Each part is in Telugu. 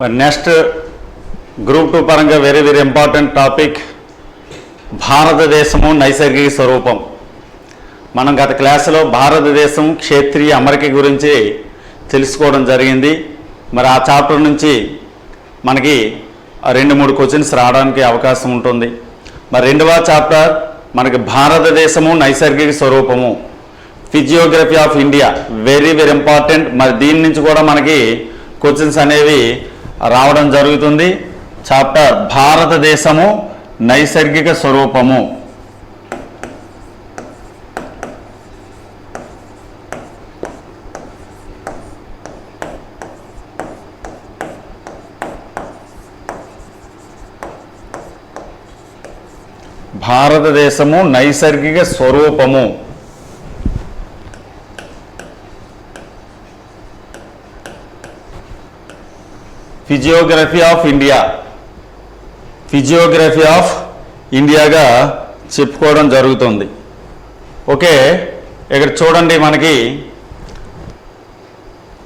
మరి నెక్స్ట్ గ్రూప్ టూ పరంగా వెరీ వెరీ ఇంపార్టెంట్ టాపిక్ భారతదేశము నైసర్గిక స్వరూపం. మనం గత క్లాసులో భారతదేశం క్షేత్రీయ అమరిక గురించి తెలుసుకోవడం జరిగింది. మరి ఆ చాప్టర్ నుంచి మనకి ఆ రెండు మూడు క్వశ్చన్స్ రావడానికి అవకాశం ఉంటుంది. మరి రెండవ చాప్టర్ మనకి భారతదేశము నైసర్గిక స్వరూపము. Physiography of India very very important మరి దీని నుంచి కూడా మనకి క్వశ్చన్స్ అనేవి రావడం జరుగుతుంది. చాప్టర్ భారతదేశము నైసర్గిక స్వరూపము. భారతదేశము నైసర్గిక స్వరూపము. Physiography of India physiography of ఇండియాగా చెప్పుకోవడం జరుగుతుంది. ఓకే ఇక్కడ చూడండి మనకి.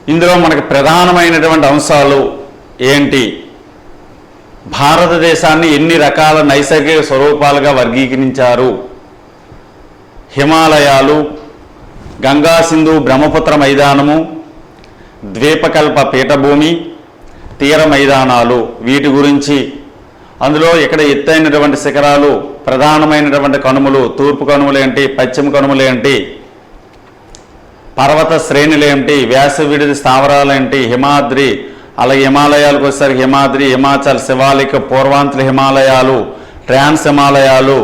ఇందులో మనకి ప్రధానమైనటువంటి అంశాలు ఏంటి? భారతదేశాన్ని ఎన్ని రకాల నైసర్గిక స్వరూపాలుగా వర్గీకరించారు? హిమాలయాలు గంగా సింధు బ్రహ్మపుత్ర మైదానము ద్వీపకల్ప పీఠభూమి తీర మైదానాలు వీటి గురించి. అందులో ఇక్కడ ఎత్తైనటువంటి శిఖరాలు ప్రధానమైనటువంటి కనుమలు తూర్పు కనుమలు ఏంటి పశ్చిమ కనుమలు ఏంటి పర్వత శ్రేణులు ఏమిటి స్థావరాలేంటి స్థావరాలు ఏంటి హిమాద్రి అలాగే హిమాలయాలకు వచ్చేసరికి హిమాద్రి హిమాచల్ శివాలిక పూర్వాంచల హిమాలయాలు ట్రాన్స్ హిమాలయాలు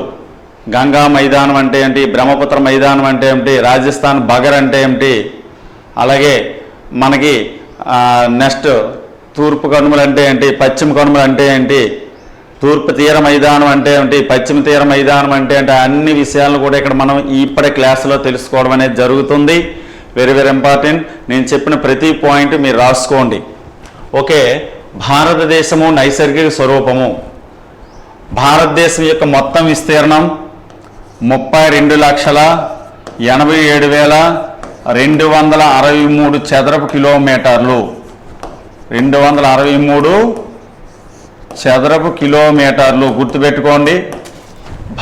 గంగా మైదానం అంటే ఏంటి బ్రహ్మపుత్ర మైదానం అంటే ఏమిటి రాజస్థాన్ బగర్ అంటే ఏమిటి అలాగే మనకి నెక్స్ట్ తూర్పు కనుమలు అంటే ఏంటి? పశ్చిమ కనుమలు అంటే ఏంటి? తూర్పు తీర మైదానం అంటే ఏంటి? పశ్చిమ తీర మైదానం అంటే ఏంటి? అన్ని విషయాలను కూడా ఇక్కడ మనం ఇప్పటి క్లాసులో తెలుసుకోవడం అనేది జరుగుతుంది. వెరీ వెరీ ఇంపార్టెంట్ నేను చెప్పిన ప్రతి పాయింట్ మీరు రాసుకోండి. ఓకే భారతదేశము నైసర్గిక స్వరూపము. భారతదేశం యొక్క మొత్తం విస్తీర్ణం ముప్పై రెండు లక్షల ఎనభై ఏడు వేల రెండు వందల అరవై మూడు చదరపు కిలోమీటర్లు. రెండు వందల అరవై మూడు చదరపు కిలోమీటర్లు గుర్తుపెట్టుకోండి.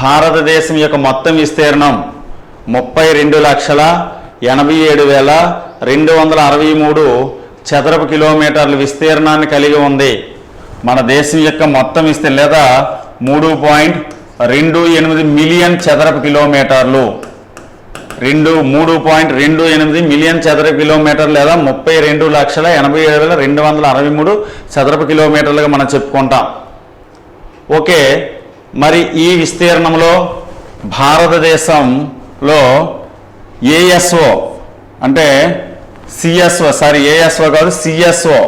భారతదేశం యొక్క మొత్తం విస్తీర్ణం ముప్పై రెండు లక్షల ఎనభై ఏడు వేల రెండు వందల అరవై మూడు చదరపు కిలోమీటర్ల విస్తీర్ణాన్ని కలిగి ఉంది. మన దేశం యొక్క మొత్తం విస్తీర్ణం లేదా మూడు పాయింట్ రెండు ఎనిమిది మిలియన్ చదరపు కిలోమీటర్లు. రెండు మూడు పాయింట్ రెండు ఎనిమిది మిలియన్ చదరపు కిలోమీటర్ లేదా ముప్పై రెండు లక్షల ఎనభై ఏడు వేల రెండు వందల అరవై మూడు చదరపు కిలోమీటర్లుగా మనం చెప్పుకుంటాం. ఓకే మరి ఈ విస్తీర్ణంలో భారతదేశంలో ఏఎస్ఓ అంటే సిఎస్ఓ సారీ ఏఎస్ఓ కాదు సిఎస్ఓ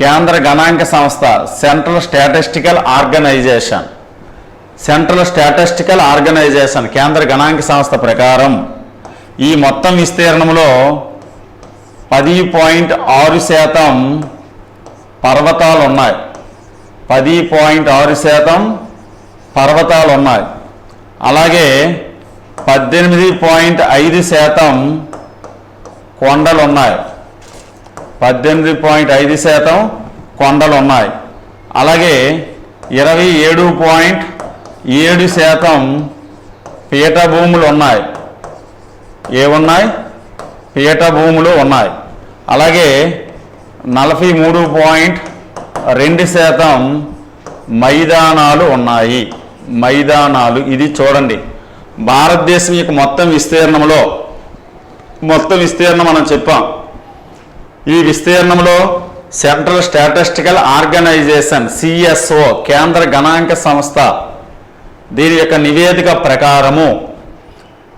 కేంద్ర గణాంక సంస్థ central statistical organisation central statistical organisation కేంద్ర గణాంక సంస్థ ప్రకారం ఈ మొత్తం విస్తీర్ణంలో పది పాయింట్ ఆరు శాతం పర్వతాలు ఉన్నాయి. పది పాయింట్ ఆరు శాతం పర్వతాలు ఉన్నాయి. అలాగే పద్దెనిమిది పాయింట్ ఐదు శాతం కొండలు ఉన్నాయి. పద్దెనిమిది పాయింట్ ఐదు శాతం కొండలు ఉన్నాయి. అలాగే ఇరవై ఏడు పాయింట్ ఏడు శాతం పీఠభూములు ఉన్నాయి. ఏమున్నాయి? పీఠభూములు ఉన్నాయి. అలాగే నలభై మూడు పాయింట్ రెండు శాతం మైదానాలు ఉన్నాయి. మైదానాలు ఇది చూడండి. భారతదేశం యొక్క మొత్తం విస్తీర్ణంలో మొత్తం విస్తీర్ణం మనం చెప్పాం. ఈ విస్తీర్ణంలో సెంట్రల్ స్టాటిస్టికల్ ఆర్గనైజేషన్ సిఎస్ఓ కేంద్ర గణాంక సంస్థ దీని యొక్క నివేదిక ప్రకారము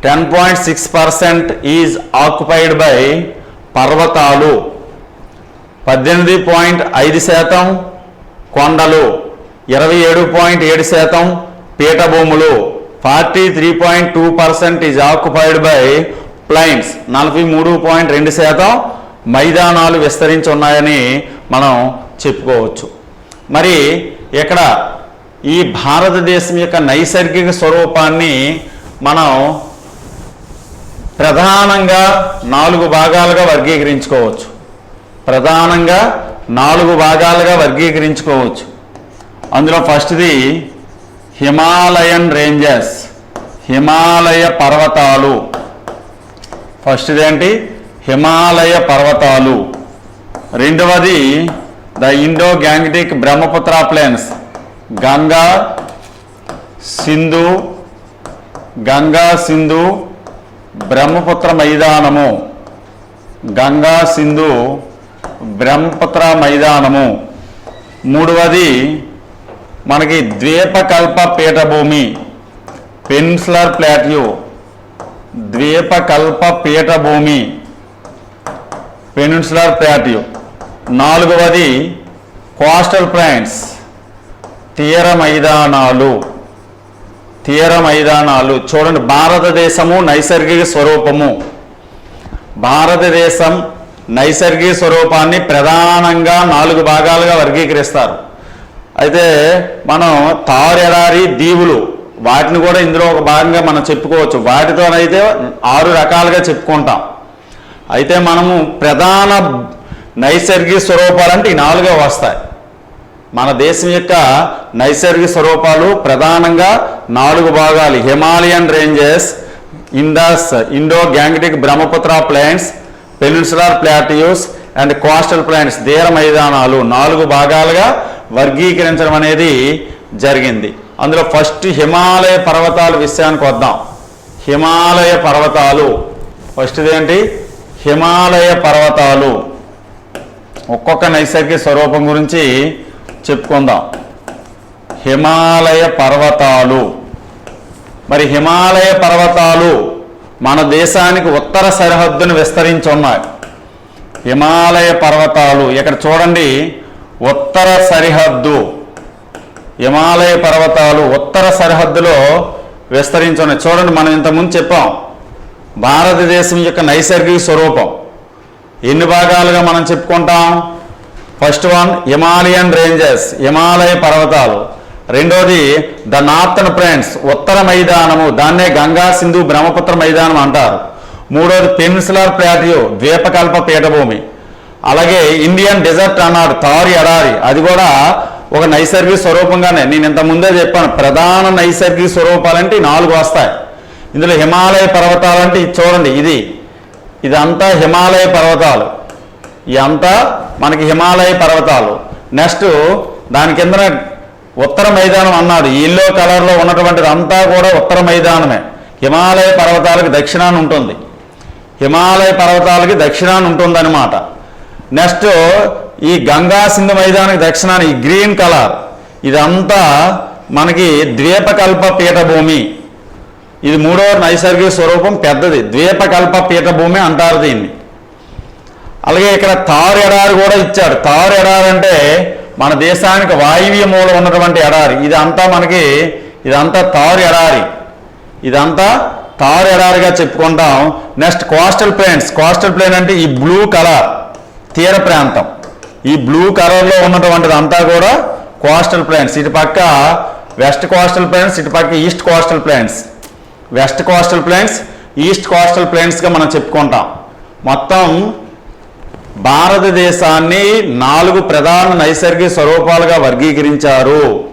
ten point six percent is occupied by పర్వతాలు పద్దెనిమిది పాయింట్ ఐదు శాతం కొండలు. ఇరవై ఏడు పాయింట్ ఏడు శాతం పీఠభూములు. Forty three point two percent is occupied by plains నలభై మూడు పాయింట్ రెండు శాతం మైదానాలు విస్తరించి ఉన్నాయని మనం చెప్పుకోవచ్చు. మరి ఇక్కడ ఈ భారతదేశం యొక్క నైసర్గిక స్వరూపాన్ని మనం ప్రధానంగా నాలుగు భాగాలుగా వర్గీకరించుకోవచ్చు. ప్రధానంగా నాలుగు భాగాలుగా వర్గీకరించుకోవచ్చు. అందులో ఫస్ట్ది హిమాలయన్ రేంజెస్ హిమాలయ పర్వతాలు. ఫస్ట్ది ఏంటి? హిమాలయ పర్వతాలు. రెండవది the Indo Gangetic Brahmaputra plains Ganga Sindhu Ganga Sindhu Brahmaputra మైదానము. Ganga Sindhu Brahmaputra మైదానము. మూడవది మనకి ద్వీపకల్ప పీఠభూమి పెన్స్లర్ ప్లాట్యూ. ద్వీపకల్ప పీఠభూమి పెనిన్సులర్ ప్లాట్యూ. నాలుగవది కోస్టల్ ప్లాంట్స్ తీర మైదానాలు. తీర మైదానాలు. చూడండి భారతదేశము నైసర్గిక స్వరూపము. భారతదేశం నైసర్గిక స్వరూపాన్ని ప్రధానంగా నాలుగు భాగాలుగా వర్గీకరిస్తారు. అయితే మనం తారు ఎడారి దీవులు వాటిని కూడా ఇందులో ఒక భాగంగా మనం చెప్పుకోవచ్చు. వాటితోనైతే ఆరు రకాలుగా చెప్పుకుంటాం. అయితే మనము ప్రధాన నైసర్గిక స్వరూపాలంటే ఈ నాలుగే వస్తాయి. మన దేశం యొక్క నైసర్గిక స్వరూపాలు ప్రధానంగా నాలుగు భాగాలు. Himalayan ranges Indus Indo Gangetic Brahmaputra plains peninsular plateaus and coastal plains తీర మైదానాలు. నాలుగు భాగాలుగా వర్గీకరించడం అనేది జరిగింది. అందులో ఫస్ట్ హిమాలయ పర్వతాల విషయానికి వద్దాం. హిమాలయ పర్వతాలు. ఫస్ట్ ఏంటి? హిమాలయ పర్వతాలు. ఒక్కొక్క నైసర్గిక స్వరూపం గురించి చెప్పుకుందాం. హిమాలయ పర్వతాలు. మరి హిమాలయ పర్వతాలు మన దేశానికి ఉత్తర సరిహద్దును విస్తరించి ఉన్నాయి హిమాలయ పర్వతాలు ఇక్కడ చూడండి ఉత్తర సరిహద్దు. హిమాలయ పర్వతాలు ఉత్తర సరిహద్దులో విస్తరించి ఉన్నాయి చూడండి మనం ఇంతకుముందు చెప్పాం భారతదేశం యొక్క నైసర్గిక స్వరూపం. ఎన్ని భాగాలుగా మనం చెప్పుకుంటాం? First one Himalayan ranges Himalaya పర్వతాలు. రెండోది ద నార్థన్ ఫ్రెండ్స్ ఉత్తర మైదానము దాన్నే గంగా సింధు బ్రహ్మపుత్ర మైదానం అంటారు. మూడోది పెన్సులర్ ప్లాటియో ద్వీపకల్ప పీఠభూమి. అలాగే ఇండియన్ డెజర్ట్ అన్నాడు తారి ఎడారి అది కూడా ఒక నైసర్గిక స్వరూపంగానే. నేను ఇంత ముందే చెప్పాను ప్రధాన నైసర్గిక స్వరూపాలంటే అంటే నాలుగు వస్తాయి. ఇందులో హిమాలయ పర్వతాలంటే ఇది చూడండి ఇది. ఇదంతా హిమాలయ పర్వతాలు. ఇదంతా మనకి హిమాలయ పర్వతాలు. నెక్స్ట్ దాని కింద ఉత్తర మైదానం అన్నాడు. ఎల్లో కలర్లో ఉన్నటువంటిది అంతా కూడా ఉత్తర మైదానమే. హిమాలయ పర్వతాలకు దక్షిణాన ఉంటుంది. హిమాలయ పర్వతాలకి దక్షిణాన ఉంటుందన్నమాట. నెక్స్ట్ ఈ గంగా సింధు మైదానికి దక్షిణాన ఈ గ్రీన్ కలర్ ఇదంతా మనకి ద్వీపకల్ప పీఠభూమి. ఇది మూడవ నైసర్గిక స్వరూపం పెద్దది. ద్వీపకల్ప పీఠభూమి అంటారు దీన్ని. అలాగే ఇక్కడ తారు ఎడారి కూడా ఇచ్చాడు. తారు ఎడారి అంటే మన దేశానికి వాయువ్య మూల ఉన్నటువంటి ఎడారి. ఇదంతా మనకి ఇదంతా తారు ఎడారి. ఇదంతా తారు ఎడారిగా చెప్పుకుంటాం. Next coastal plains. Coastal plain అంటే ఈ బ్లూ కలర్ తీర ప్రాంతం. ఈ బ్లూ కలర్లో ఉన్నటువంటిది అంతా కూడా కోస్టల్ ప్లేన్స్. ఇటు పక్క వెస్ట్ కోస్టల్ ప్లేన్స్ ఇటు పక్క east coastal plains. West coastal plains east coastal ప్లేన్స్గా మనం చెప్పుకుంటాం. మొత్తం భారతదేశాన్ని నాలుగు ప్రధాన నైసర్గిక స్వరూపాలుగా వర్గీకరించారు.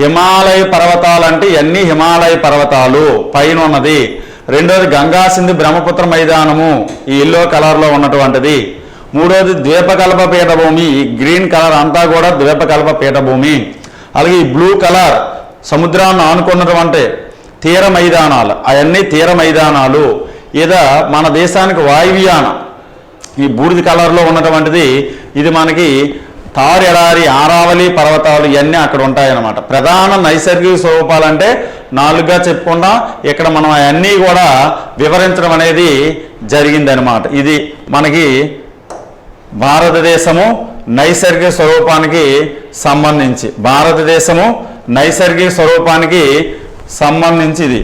హిమాలయ పర్వతాలు అంటే ఇవన్నీ హిమాలయ పర్వతాలు? పైన ఉన్నది రెండోది గంగా సింధు బ్రహ్మపుత్ర మైదానము ఈ ఎల్లో కలర్లో ఉన్నటువంటిది. మూడోది ద్వీపకల్ప పీఠభూమి ఈ గ్రీన్ కలర్ అంతా కూడా ద్వీపకల్ప పీఠభూమి. అలాగే ఈ బ్లూ కలర్ సముద్రాన్ని ఆనుకున్నటువంటి తీర మైదానాలు అవన్నీ తీర మైదానాలు. ఇదా మన దేశానికి వాయువ్యాన ఈ బూడిద కలర్లో ఉన్నటువంటిది ఇది మనకి తారు ఎడారి ఆరావళి పర్వతాలు ఇవన్నీ అక్కడ ఉంటాయన్నమాట. ప్రధాన నైసర్గిక స్వరూపాలంటే నాలుగుగా చెప్పుకుండా ఇక్కడ మనం అవన్నీ కూడా వివరించడం అనేది జరిగిందనమాట ఇది మనకి భారతదేశము నైసర్గిక స్వరూపానికి సంబంధించి భారతదేశము నైసర్గిక స్వరూపానికి సంబంధించి ఇది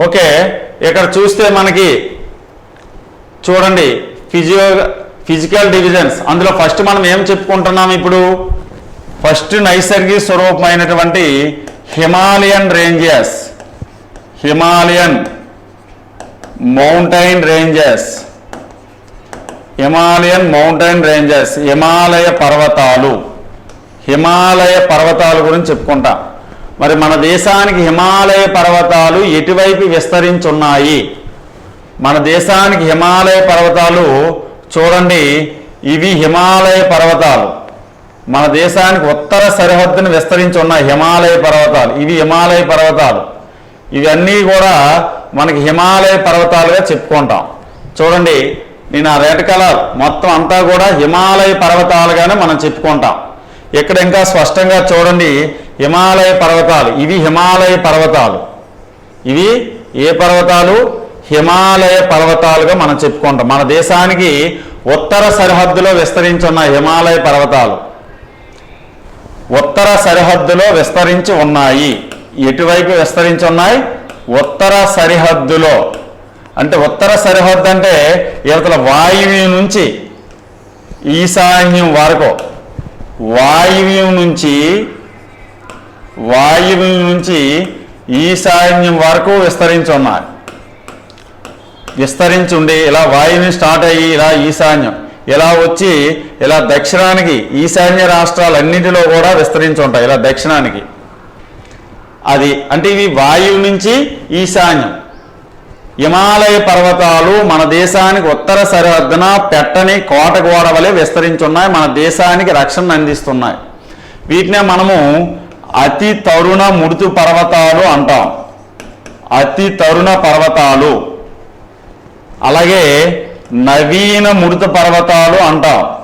ఓకే ఇక్కడ చూస్తే మనకి చూడండి ఫిజియో ఫిజికల్ డివిజన్స్ అందులో ఫస్ట్ మనం ఏం చెప్పుకుంటున్నాం ఇప్పుడు? ఫస్ట్ నైసర్గిక స్వరూపమైనటువంటి Himalayan ranges. Himalayan mountain ranges. Himalayan mountain ranges. Himalaya పర్వతాలు. హిమాలయ పర్వతాల గురించి చెప్పుకుంటాం. మరి మన దేశానికి హిమాలయ పర్వతాలు ఎటువైపు విస్తరించున్నాయి? మన దేశానికి హిమాలయ పర్వతాలు చూడండి ఇవి హిమాలయ పర్వతాలు. మన దేశానికి ఉత్తర సరిహద్దును విస్తరించి ఉన్న హిమాలయ పర్వతాలు. ఇవి హిమాలయ పర్వతాలు. ఇవన్నీ కూడా మనకి హిమాలయ పర్వతాలుగా చెప్పుకుంటాం. చూడండి నేను ఆ రెడ్ కలర్ మొత్తం అంతా కూడా హిమాలయ పర్వతాలుగానే మనం చెప్పుకుంటాం. ఇక్కడ ఇంకా స్పష్టంగా చూడండి హిమాలయ పర్వతాలు. ఇవి హిమాలయ పర్వతాలు. ఇవి ఏ పర్వతాలు? హిమాలయ పర్వతాలుగా మనం చెప్పుకుంటాం. మన దేశానికి ఉత్తర సరిహద్దులో విస్తరించున్న హిమాలయ పర్వతాలు. ఉత్తర సరిహద్దులో విస్తరించి ఉన్నాయి. ఎటువైపు విస్తరించి ఉన్నాయి? ఉత్తర సరిహద్దులో. అంటే ఉత్తర సరిహద్దు అంటే ఇవతల వాయువ్యం నుంచి ఈశాన్యం వరకు. వాయువ్యం నుంచి వాయువ్యం నుంచి ఈశాన్యం వరకు విస్తరించి ఉన్నాయి విస్తరించి ఉండి ఇలా వాయువుని స్టార్ట్ అయ్యి ఇలా ఈశాన్యం ఇలా వచ్చి ఇలా దక్షిణానికి ఈశాన్య రాష్ట్రాలన్నిటిలో కూడా విస్తరించి ఉంటాయి ఇలా దక్షిణానికి. అది అంటే ఇవి వాయువు నుంచి ఈశాన్యం. హిమాలయ పర్వతాలు మన దేశానికి ఉత్తర సరిహద్దున పెట్టని కోట గోడ వలె విస్తరించున్నాయి మన దేశానికి రక్షణ అందిస్తున్నాయి. వీటినే మనము అతి తరుణ మృతు పర్వతాలు అంటాం. అతి తరుణ పర్వతాలు. అలాగే నవీన మృత పర్వతాలు అంటాం.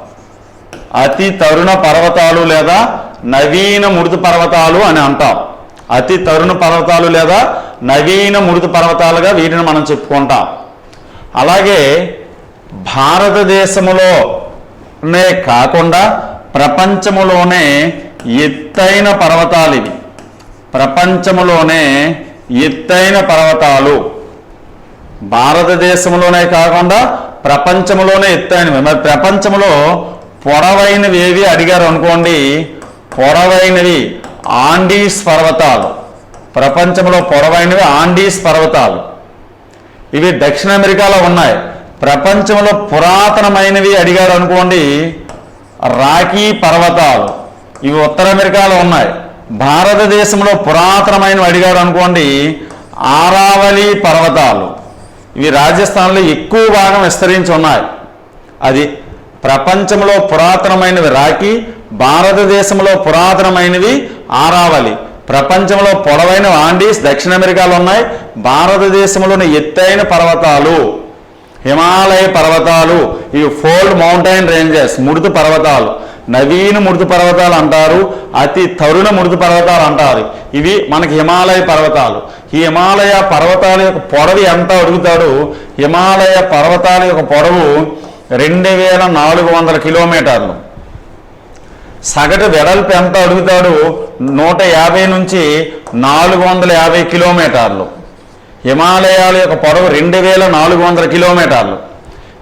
అతి తరుణ పర్వతాలు లేదా నవీన మృత పర్వతాలు అని అంటాం. అతి తరుణ పర్వతాలు లేదా నవీన మృత పర్వతాలుగా వీటిని మనం చెప్పుకుంటాం. అలాగే భారతదేశంలోనే కాకుండా ప్రపంచములోనే ఎత్తైన పర్వతాలు ఇవి. ప్రపంచంలోనే ఎత్తైన పర్వతాలు. భారతదేశంలోనే కాకుండా ప్రపంచంలోనే ఎత్తైనవి. మరి ప్రపంచంలో పొడవైనవి ఏవి అడిగారు అనుకోండి. పొడవైనవి ఆండీస్ పర్వతాలు. ప్రపంచంలో పొడవైనవి ఆండీస్ పర్వతాలు. ఇవి దక్షిణ అమెరికాలో ఉన్నాయి. ప్రపంచంలో పురాతనమైనవి అడిగారు అనుకోండి. రాకీ పర్వతాలు. ఇవి ఉత్తర అమెరికాలో ఉన్నాయి. భారతదేశంలో పురాతనమైనవి అడిగారు అనుకోండి ఆరావళి పర్వతాలు. ఇవి రాజస్థాన్లో ఎక్కువ భాగం విస్తరించి ఉన్నాయి. అది ప్రపంచంలో పురాతనమైనవి రాకి భారతదేశంలో పురాతనమైనవి ఆరావళి. ప్రపంచంలో పొడవైన ఆండీస్ దక్షిణ అమెరికాలో ఉన్నాయి. భారతదేశంలోని ఎత్తైన పర్వతాలు హిమాలయ పర్వతాలు ఇవి ఫోల్డ్ మౌంటైన్ రేంజెస్ ముడుతు పర్వతాలు. నవీన మృదు పర్వతాలు అంటారు అతి తరుణ మృదు పర్వతాలు అంటారు. ఇవి మనకి హిమాలయ పర్వతాలు. ఈ హిమాలయ పర్వతాల యొక్క పొడవు ఎంత అడుగుతాడు? హిమాలయ పర్వతాల యొక్క పొడవు రెండు వేల నాలుగు వందల కిలోమీటర్లు. సగటు వెడల్పు ఎంత అడుగుతాడు? నూట యాభై నుంచి నాలుగు వందల యాభై కిలోమీటర్లు. హిమాలయాల యొక్క పొడవు రెండు వేల నాలుగు వందల కిలోమీటర్లు.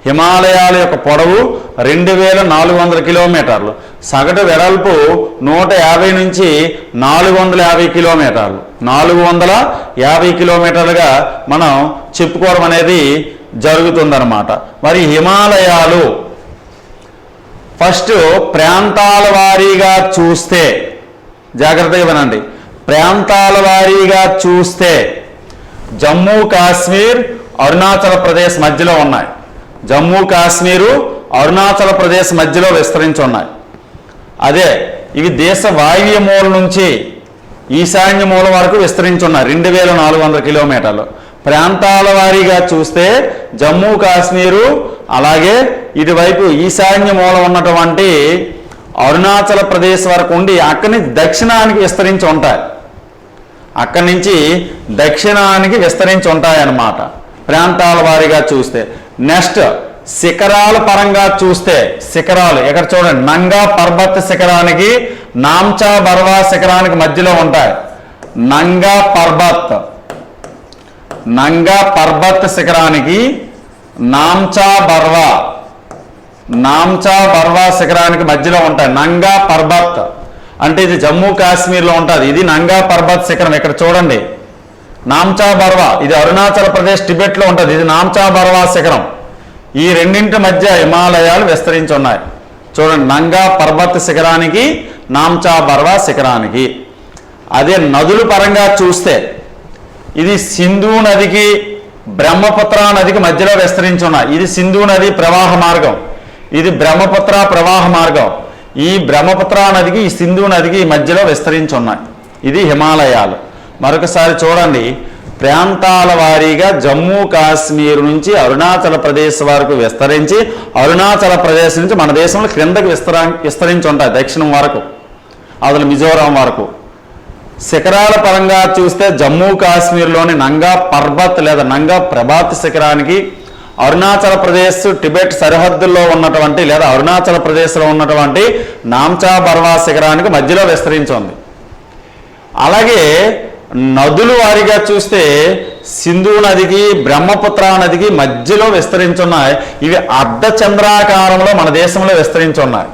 హిమాలయాల యొక్క పొడవు రెండు వేల నాలుగు వందల కిలోమీటర్లు. సగటు వెడల్పు నూట యాభై నుంచి నాలుగు వందల యాభై కిలోమీటర్లు. నాలుగు వందల యాభై కిలోమీటర్లుగా మనం చెప్పుకోవడం అనేది జరుగుతుందన్నమాట. మరి హిమాలయాలు ఫస్ట్ ప్రాంతాల వారీగా చూస్తే జాగ్రత్తగా వినండి. ప్రాంతాల వారీగా చూస్తే జమ్మూ కాశ్మీర్ అరుణాచల్ ప్రదేశ్ మధ్యలో ఉన్నాయి. జమ్మూ కాశ్మీరు అరుణాచల్ ప్రదేశ్ మధ్యలో విస్తరించి ఉన్నాయి అదే ఇవి దేశ వాయువ్య మూల నుంచి ఈశాన్య మూల వరకు విస్తరించి ఉన్నాయి రెండు వేల నాలుగు వందల కిలోమీటర్లు. ప్రాంతాల వారీగా చూస్తే జమ్మూ కాశ్మీరు అలాగే ఇటువైపు ఈశాన్య మూల ఉన్నటువంటి అరుణాచల్ ప్రదేశ్ వరకు ఉండి అక్కడి నుంచి దక్షిణానికి విస్తరించి ఉంటాయి. అక్కడి నుంచి దక్షిణానికి విస్తరించి ఉంటాయన్నమాట. ప్రాంతాల వారీగా చూస్తే నెక్స్ట్ శిఖరాల పరంగా చూస్తే శిఖరాలు ఇక్కడ చూడండి నంగా పర్వత శిఖరానికి నాంచా బర్వా శిఖరానికి మధ్యలో ఉంటాయి. నంగా పర్వత్. నంగా పర్వత్ శిఖరానికి నాంచా బర్వా. నాంచా బర్వా శిఖరానికి మధ్యలో ఉంటాయి. నంగా పర్వత్. అంటే ఇది జమ్మూ కాశ్మీర్లో ఉంటుంది. ఇది నంగా పర్వత్ శిఖరం. ఇక్కడ చూడండి నామ్చా బర్వా ఇది అరుణాచల్ ప్రదేశ్ టిబెట్లో ఉంటుంది. ఇది నామ్చా బర్వా శిఖరం. ఈ రెండింటి మధ్య హిమాలయాలు విస్తరించి ఉన్నాయి చూడండి నంగా పర్వత శిఖరానికి నామ్చా బర్వా శిఖరానికి. అదే నదుల పరంగా చూస్తే ఇది సింధు నదికి బ్రహ్మపుత్ర నదికి మధ్యలో విస్తరించి ఉన్నాయి ఇది సింధు నది ప్రవాహ మార్గం. ఇది బ్రహ్మపుత్ర ప్రవాహ మార్గం. ఈ బ్రహ్మపుత్ర నదికి ఈ సింధు నదికి ఈ మధ్యలో విస్తరించి ఉన్నాయి ఇది హిమాలయాలు. మరొకసారి చూడండి. ప్రాంతాల వారీగా జమ్మూ కాశ్మీర్ నుంచి అరుణాచల ప్రదేశ్ వరకు విస్తరించి అరుణాచల ప్రదేశ్ నుంచి మన దేశంలో క్రిందకు విస్తరా విస్తరించి ఉంటాయి దక్షిణం వరకు అసలు మిజోరాం వరకు. శిఖరాల పరంగా చూస్తే జమ్మూ కాశ్మీర్లోని నంగా పర్బత్ లేదా నంగా ప్రభాత్ శిఖరానికి అరుణాచల్ ప్రదేశ్ టిబెట్ సరిహద్దుల్లో ఉన్నటువంటి లేదా అరుణాచల్ ప్రదేశ్లో ఉన్నటువంటి నామ్చా బర్వా శిఖరానికి మధ్యలో విస్తరించి ఉంది. అలాగే నదులు వారిగా చూస్తే సింధు నదికి బ్రహ్మపుత్ర నదికి మధ్యలో విస్తరించున్నాయి. ఇవి అర్ధ చంద్రాకారంలో మన దేశంలో విస్తరించున్నాయి.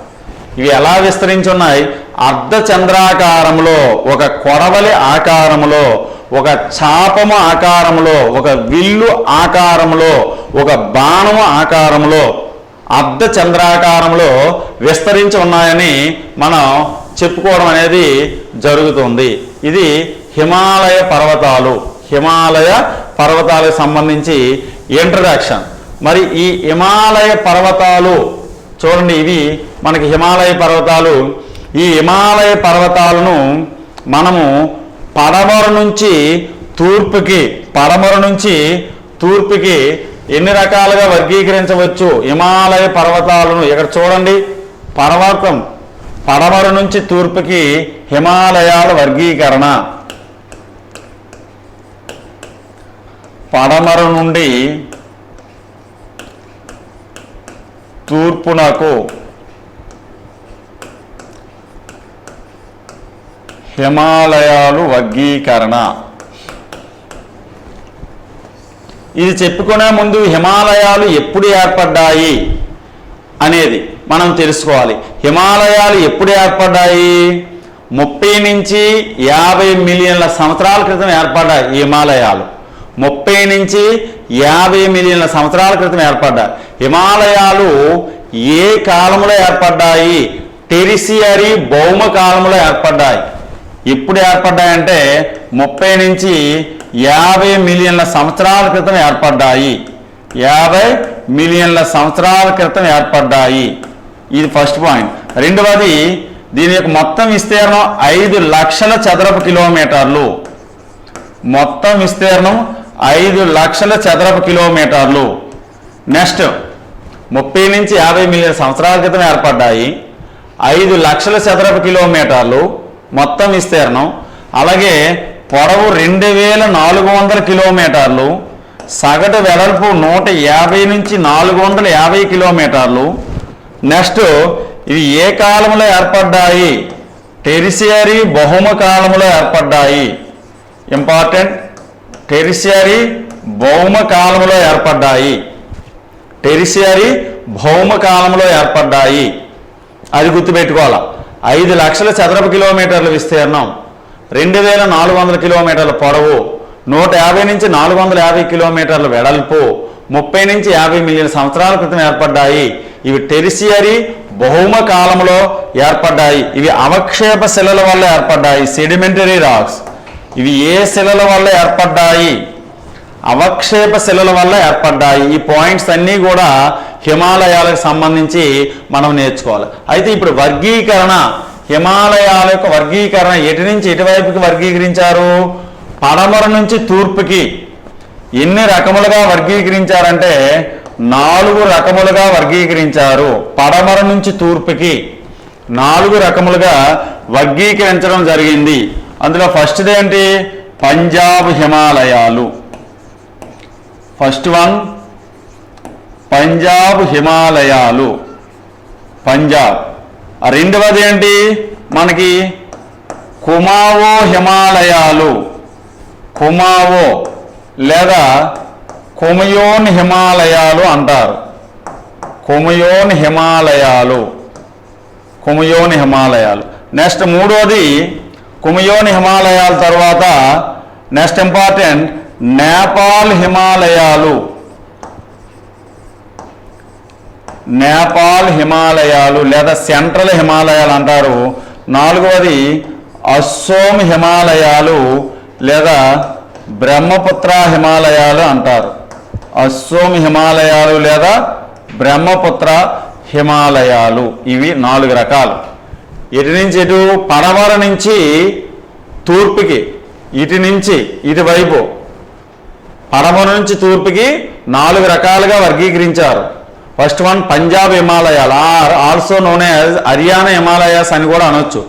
ఇవి ఎలా విస్తరించున్నాయి? అర్ధచంద్రాకారంలో ఒక కొడవలి ఆకారములో ఒక చాపము ఆకారములో ఒక విల్లు ఆకారములో ఒక బాణము ఆకారంలో అర్ధ చంద్రాకారంలో విస్తరించి ఉన్నాయని మనం చెప్పుకోవడం అనేది జరుగుతుంది. ఇది హిమాలయ పర్వతాలు. హిమాలయ పర్వతాలకు సంబంధించి ఇంట్రడక్షన్ మరి ఈ హిమాలయ పర్వతాలు చూడండి ఇవి మనకి హిమాలయ పర్వతాలు. ఈ హిమాలయ పర్వతాలను మనము పడమర నుంచి తూర్పుకి పడమర నుంచి తూర్పుకి ఎన్ని రకాలుగా వర్గీకరించవచ్చు? హిమాలయ పర్వతాలను ఇక్కడ చూడండి? పర్వతం పడమర నుంచి తూర్పుకి హిమాలయాల వర్గీకరణ. పడమర నుండి తూర్పునకు హిమాలయాలు వర్గీకరణ. ఇది చెప్పుకునే ముందు హిమాలయాలు ఎప్పుడు ఏర్పడ్డాయి అనేది మనం తెలుసుకోవాలి. హిమాలయాలు ఎప్పుడు ఏర్పడ్డాయి? ముప్పై నుంచి యాభై మిలియన్ల సంవత్సరాల క్రితం ఏర్పడ్డాయి హిమాలయాలు. ముప్పై నుంచి యాభై మిలియన్ల సంవత్సరాల క్రితం ఏర్పడ్డాయి హిమాలయాలు ఏ కాలంలో ఏర్పడ్డాయి? టెరిసియరీ భౌమ కాలంలో ఏర్పడ్డాయి. ఎప్పుడు ఏర్పడ్డాయంటే ముప్పై నుంచి యాభై మిలియన్ల సంవత్సరాల క్రితం ఏర్పడ్డాయి. యాభై మిలియన్ల సంవత్సరాల క్రితం ఏర్పడ్డాయి. ఇది ఫస్ట్ పాయింట్. రెండవది దీని యొక్క మొత్తం విస్తీర్ణం ఐదు లక్షల చదరపు కిలోమీటర్లు. మొత్తం విస్తీర్ణం ఐదు లక్షల చదరపు కిలోమీటర్లు. నెక్స్ట్ ముప్పై నుంచి యాభై మిలియన్ సంవత్సరాల క్రితం ఏర్పడ్డాయి. ఐదు లక్షల చదరపు కిలోమీటర్లు మొత్తం విస్తీర్ణం. అలాగే పొడవు రెండు వేల నాలుగు వందల కిలోమీటర్లు. సగటు వెడల్పు నూట యాభై నుంచి నాలుగు వందల యాభై కిలోమీటర్లు. నెక్స్ట్ ఇవి ఏ కాలంలో ఏర్పడ్డాయి? టెరిసియరీ బహుమ కాలంలో ఏర్పడ్డాయి. ఇంపార్టెంట్ టెరిసియరీ భౌమ కాలంలో ఏర్పడ్డాయి. టెరిసియరీ భౌమ కాలంలో ఏర్పడ్డాయి. అది గుర్తుపెట్టుకోవాలి. ఐదు లక్షల చదరపు కిలోమీటర్ల విస్తీర్ణం రెండు వేల నాలుగు వందల కిలోమీటర్ల పొడవు నూట యాభై నుంచి నాలుగు వందల యాభై కిలోమీటర్ల వెడల్పు ముప్పై నుంచి యాభై మిలియన్ సంవత్సరాల క్రితం ఏర్పడ్డాయి. ఇవి టెరిసియరీ బహుమ కాలంలో ఏర్పడ్డాయి. ఇవి అవక్షేప శిలల వల్ల ఏర్పడ్డాయి. సెడిమెంటరీ రాక్స్ ఇవి ఏ శిలల వల్ల ఏర్పడ్డాయి? అవక్షేప శిలల వల్ల ఏర్పడ్డాయి? ఈ పాయింట్స్ అన్నీ కూడా హిమాలయాలకు సంబంధించి మనం నేర్చుకోవాలి. అయితే ఇప్పుడు వర్గీకరణ హిమాలయాల యొక్క వర్గీకరణ ఎటు నుంచి ఎటువైపుకి వర్గీకరించారు? పడమర నుంచి తూర్పుకి ఎన్ని రకములుగా వర్గీకరించారంటే నాలుగు రకములుగా వర్గీకరించారు. పడమర నుంచి తూర్పుకి నాలుగు రకములుగా వర్గీకరించడం జరిగింది. అందులో ఫస్ట్ది ఏంటి? పంజాబ్ హిమాలయాలు. ఫస్ట్ వన్ పంజాబ్ హిమాలయాలు. పంజాబ్. ఆ రెండవది ఏంటి? మనకి కుమావో హిమాలయాలు. కుమావో లేదా కుమయోన్ హిమాలయాలు అంటారు. కుమయోన్ హిమాలయాలు. కుమయోన్ హిమాలయాలు. నెక్స్ట్ మూడోది కుమయోని హిమాలయాల తర్వాత నెక్స్ట్ ఇంపార్టెంట్ నేపాల్ హిమాలయాలు. నేపాల్ హిమాలయాలు లేదా సెంట్రల్ హిమాలయాలు అంటారు. నాలుగవది అస్సోం హిమాలయాలు లేదా బ్రహ్మపుత్ర హిమాలయాలు అంటారు. అస్సోం హిమాలయాలు లేదా బ్రహ్మపుత్ర హిమాలయాలు. ఇవి నాలుగు రకాలు. ఇటు నుంచి ఇటు పడమర నుంచి తూర్పుకి ఇటు నుంచి ఇటువైపు పడమర నుంచి తూర్పుకి నాలుగు రకాలుగా వర్గీకరించారు. ఫస్ట్ వన్ పంజాబ్ హిమాలయాలు. Also known as Haryana Himalayas అని కూడా అనొచ్చు.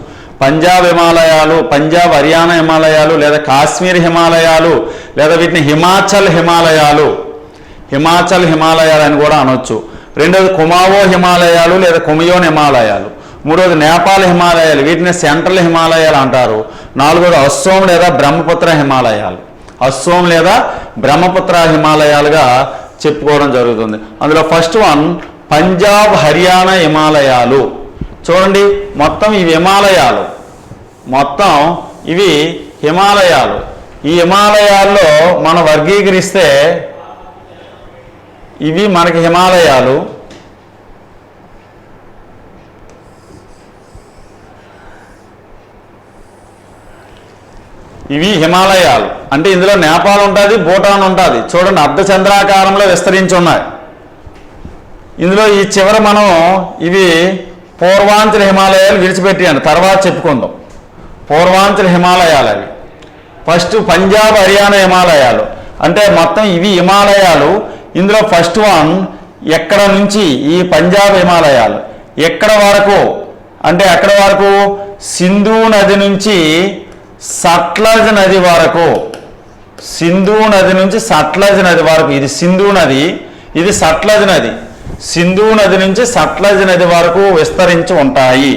పంజాబ్ హిమాలయాలు పంజాబ్ హర్యానా హిమాలయాలు లేదా కాశ్మీర్ హిమాలయాలు లేదా వీటిని హిమాచల్ హిమాలయాలు హిమాచల్ హిమాలయాలు అని కూడా అనొచ్చు. రెండోది కుమావో హిమాలయాలు లేదా కుమియోన్ హిమాలయాలు. మూడోది నేపాల్ హిమాలయాలు వీటిని సెంట్రల్ హిమాలయాలు అంటారు. నాలుగోది అస్సోం లేదా బ్రహ్మపుత్ర హిమాలయాలు. అస్సోం లేదా బ్రహ్మపుత్ర హిమాలయాలుగా చెప్పుకోవడం జరుగుతుంది. అందులో ఫస్ట్ వన్ పంజాబ్ హర్యానా హిమాలయాలు. చూడండి మొత్తం ఇవి హిమాలయాలు. మొత్తం ఇవి హిమాలయాలు. ఈ హిమాలయాల్లో మనం వర్గీకరిస్తే ఇవి మనకి హిమాలయాలు. ఇవి హిమాలయాలు. అంటే ఇందులో నేపాల్ ఉంటుంది భూటాన్ ఉంటుంది. చూడండి అర్ధచంద్రాకారంలో విస్తరించి ఉన్నాయి. ఇందులో ఈ చివర మనం ఇవి పూర్వాంచల హిమాలయాలు విడిచిపెట్టాను. తర్వాత చెప్పుకుందాం. పూర్వాంచల హిమాలయాలు అవి. ఫస్ట్ పంజాబ్ హర్యానా హిమాలయాలు. అంటే మొత్తం ఇవి హిమాలయాలు. ఇందులో ఫస్ట్ వన్ ఎక్కడ నుంచి? ఈ పంజాబ్ హిమాలయాలు. ఎక్కడ వరకు? అంటే ఎక్కడ వరకు? సింధు నది నుంచి సట్లజ్ నది వరకు సింధు నది నుంచి సట్లజ్ నది వరకు ఇది సింధు నది ఇది సట్లజ్ నది. సింధు నది నుంచి సట్లజ్ నది వరకు విస్తరించి ఉంటాయి.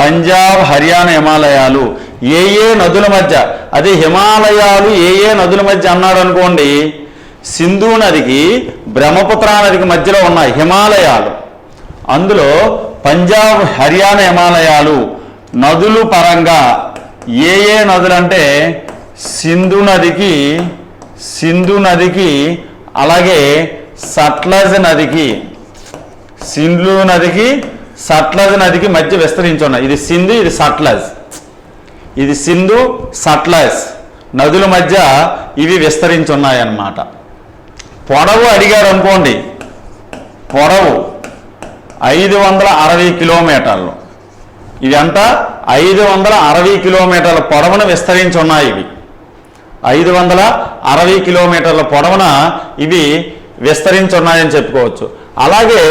పంజాబ్ హర్యానా హిమాలయాలు. ఏ ఏ నదుల మధ్య అది హిమాలయాలు ఏ ఏ నదుల మధ్య అన్నాడు అనుకోండి సింధు నదికి బ్రహ్మపుత్ర నదికి మధ్యలో ఉన్నాయి హిమాలయాలు. అందులో పంజాబ్ హర్యానా హిమాలయాలు నదులు పరంగా ఏ ఏ నదులంటే సింధు నదికి సింధు నదికి అలాగే సట్లజ్ నదికి. సింధు నదికి సట్లజ్ నదికి మధ్య విస్తరించి ఉన్నాయి ఇది సింధు ఇది సట్లజ్ ఇది సింధు సట్లజ్ నదుల మధ్య ఇవి విస్తరించి ఉన్నాయన్నమాట పొడవు అడిగారు అనుకోండి. పొడవు ఐదు వందల అరవై కిలోమీటర్లు. ఇదంతా అంతా ఐదు వందల అరవై కిలోమీటర్ల పొడవున విస్తరించి ఉన్నాయి ఇవి. ఐదు వందల అరవై కిలోమీటర్ల పొడవున ఇవి విస్తరించి ఉన్నాయని చెప్పుకోవచ్చు. అలాగే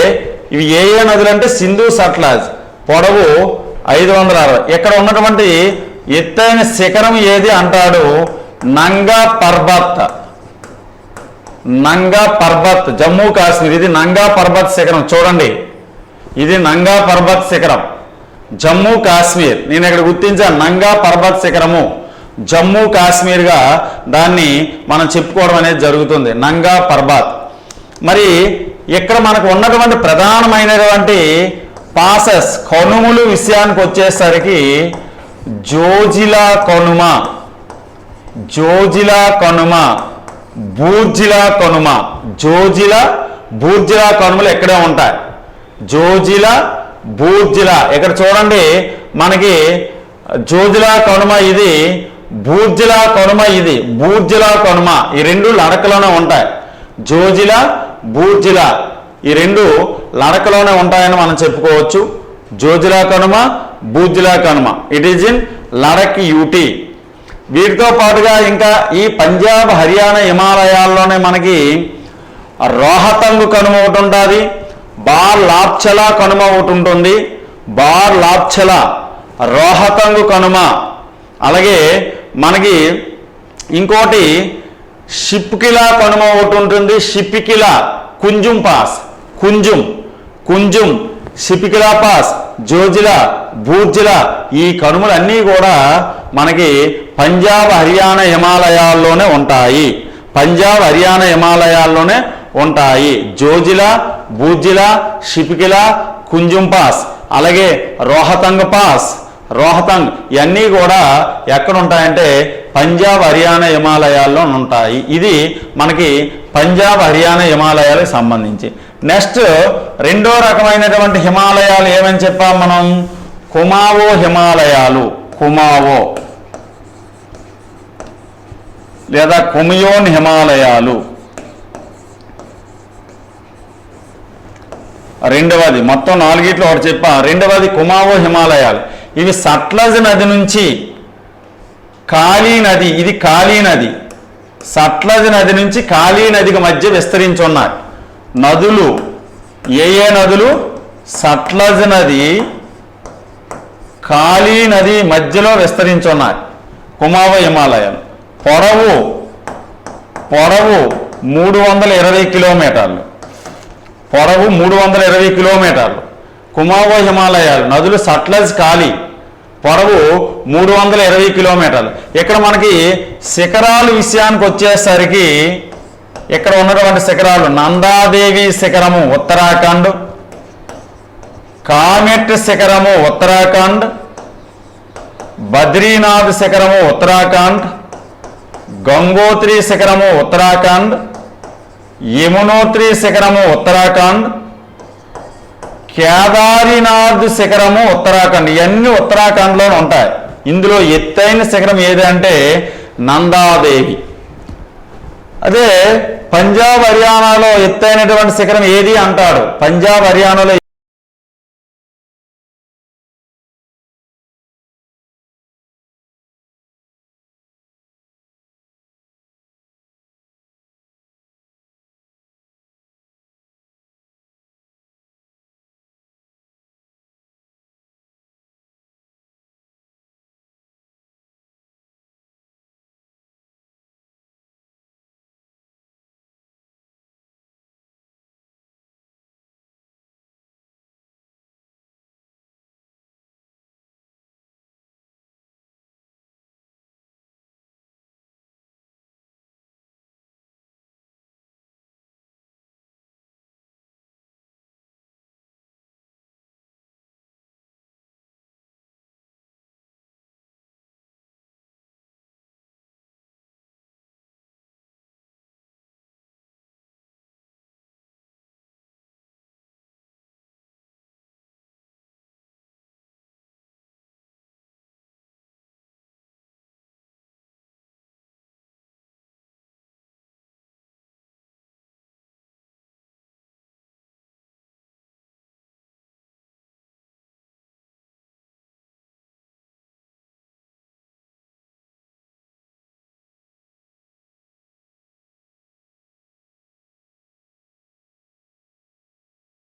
ఇవి ఏ ఏ నదులు అంటే సింధు సట్లాజ్ పొడవు ఐదు వందల అరవై. ఇక్కడ ఉన్నటువంటి ఎత్తైన శిఖరం ఏది అంటాడు? నంగా పర్బత్ నంగా పర్బత్ జమ్మూ కాశ్మీర్. ఇది నంగా పర్బత్ శిఖరం. చూడండి. ఇది నంగా పర్బత్ శిఖరం. జమ్మూ కాశ్మీర్. నేను ఇక్కడ గుర్తించాను నంగా పర్బత్ శిఖరము. జమ్మూ కాశ్మీర్గా దాన్ని మనం చెప్పుకోవడం అనేది జరుగుతుంది నంగా పర్బత్ మరి ఇక్కడ మనకు ఉన్నటువంటి ప్రధానమైనటువంటి పాసెస్ కనుములు విషయానికి వచ్చేసరికి జోజిలా కనుమ. జోజిలా కనుమ బూర్జిలా కనుమ. జోజిల బూర్జిలా కనుమలు ఎక్కడే ఉంటాయి? జోజిల బూర్జిల. ఇక్కడ చూడండి మనకి జోజిలా కనుమ ఇది బూర్జిలా కనుమ ఇది బూర్జిలా కనుమ. ఈ రెండు లడకలోనే ఉంటాయి. జోజిల బూర్జిల ఈ రెండు లడకలోనే ఉంటాయని మనం చెప్పుకోవచ్చు. జోజిలా కనుమ Burzila Kanuma. It is in Ladakh UT వీటితో పాటుగా ఇంకా ఈ పంజాబ్ హర్యానా హిమాలయాల్లోనే మనకి రోహతంగు కనుమ ఒకటి ఉంటుంది. బార్ లాప్చల కనుమ ఒకటి ఉంటుంది. బార్ లాప్చల రోహతంగు కనుమ. అలాగే మనకి ఇంకోటి షిప్కిలా కనుమ ఒకటి ఉంటుంది. షిప్కిలా కుంజుం పాస్. కుంజుం. కుంజుం షిపికిలా పాస్ జోజిలా బూర్జిలా ఈ కనుమలన్నీ కూడా మనకి పంజాబ్ హర్యానా హిమాలయాల్లోనే ఉంటాయి. పంజాబ్ హర్యానా హిమాలయాల్లోనే ఉంటాయి. జోజిల బూజిల షిపికిల కుంజుం పాస్ అలాగే రోహతంగ్ పాస్ రోహతంగ్ ఇవన్నీ కూడా ఎక్కడ ఉంటాయంటే పంజాబ్ హర్యానా హిమాలయాల్లో ఉంటాయి. ఇది మనకి పంజాబ్ హర్యానా హిమాలయాలకు సంబంధించి. నెక్స్ట్ రెండో రకమైనటువంటి హిమాలయాలు ఏమని చెప్పాం మనం? కుమావో హిమాలయాలు. కుమావో. లేదా కుమియోన్ హిమాలయాలు. రెండవది మొత్తం నాలుగిట్లో ఒకటి చెప్పా. రెండవది కుమావో హిమాలయాలు. ఇవి సట్లజ్ నది నుంచి కాళీ నది ఇది కాళీ నది. సట్లజ్ నది నుంచి కాళీ నదికి మధ్య విస్తరించి ఉన్నాయి. నదులు ఏ ఏ నదులు? సట్లజ్ నది కాళీ నది మధ్యలో విస్తరించి ఉన్నాయి. కుమావ హిమాలయాలు పొడవు పొడవు మూడు వందల ఇరవై కిలోమీటర్లు. పొడవు మూడు వందల ఇరవై కిలోమీటర్లు. కుమావో హిమాలయాలు నదులు సట్లజ్ ఖాళీ. పొడవు మూడు వందల ఇరవై కిలోమీటర్లు. ఇక్కడ మనకి శిఖరాలు విషయానికి వచ్చేసరికి ఇక్కడ ఉన్నటువంటి శిఖరాలు నందాదేవి శిఖరము ఉత్తరాఖండ్ కామెట్ శిఖరము ఉత్తరాఖండ్ బద్రీనాథ్ శిఖరము ఉత్తరాఖండ్ గంగోత్రి శిఖరము ఉత్తరాఖండ్ యమునోత్రి శిఖరము ఉత్తరాఖండ్ కేదారినాథ్ శిఖరము ఉత్తరాఖండ్. ఇవన్నీ ఉత్తరాఖండ్లోనే ఉంటాయి. ఇందులో ఎత్తైన శిఖరం ఏది అంటే నందాదేవి. అదే పంజాబ్ హర్యానాలో ఎత్తైనటువంటి శిఖరం ఏది అంటాడు? పంజాబ్ హర్యానాలో